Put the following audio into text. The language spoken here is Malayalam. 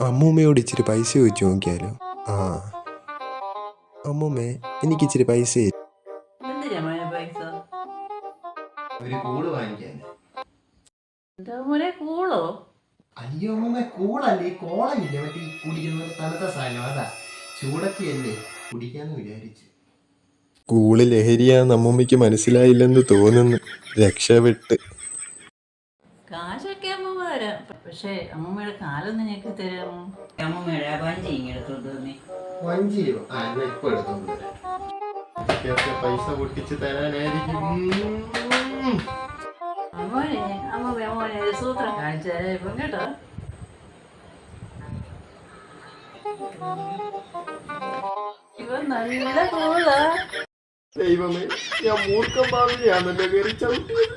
അമ്മൂമ്മയോട് ഇച്ചിരി പൈസ ചോദിച്ചു നോക്കിയാലോ? ആ. അമ്മൂമ്മേ എനിക്ക് ഇച്ചിരി പൈസ അയ്യോ അമ്മൂമ്മ കൂളല്ലേ? ഈ കോളമില്ലേ? മറ്റേ ഈ കുടിക്കുന്ന തണുത്ത സാധനം അതാ. ചൂടൊക്കെ അല്ലേ കുടിക്കാന്ന് വിചാരിച്ചു. കൂൾ ലഹരിയാന്ന് അമ്മൂമ്മയ്ക്ക് മനസ്സിലായില്ലെന്ന് തോന്നുന്നു. രക്ഷപ്പെട്ട് കാശൊക്കെ അമ്മ തരാം പക്ഷേ അമ്മമ്മയുടെ കാലൊന്നും ഞങ്ങൾക്ക് തരാമോ? അമ്മമ്മയുടെ വഞ്ചി ഇങ്ങെടുത്തോണ്ട് തന്നെ വഞ്ചിയോ? ആ എന്നാ ഇപ്പൊ എടുത്തോണ്ട് വരാം. ഇതൊക്കെ പൈസ പൊട്ടിച്ച് തരാനായിരിക്കും. ഉം. അമ്മോനെ അമ്മമ്മ മോനെ ഒരു സൂത്രം കാണിച്ചു തരാം ഇപ്പം കേട്ടോ. നല്ല കൂളാ. ദൈവമേ ഞാൻ മൂർഖം പാവിയാണല്ലോ കയറി ചവിട്ടിയത്?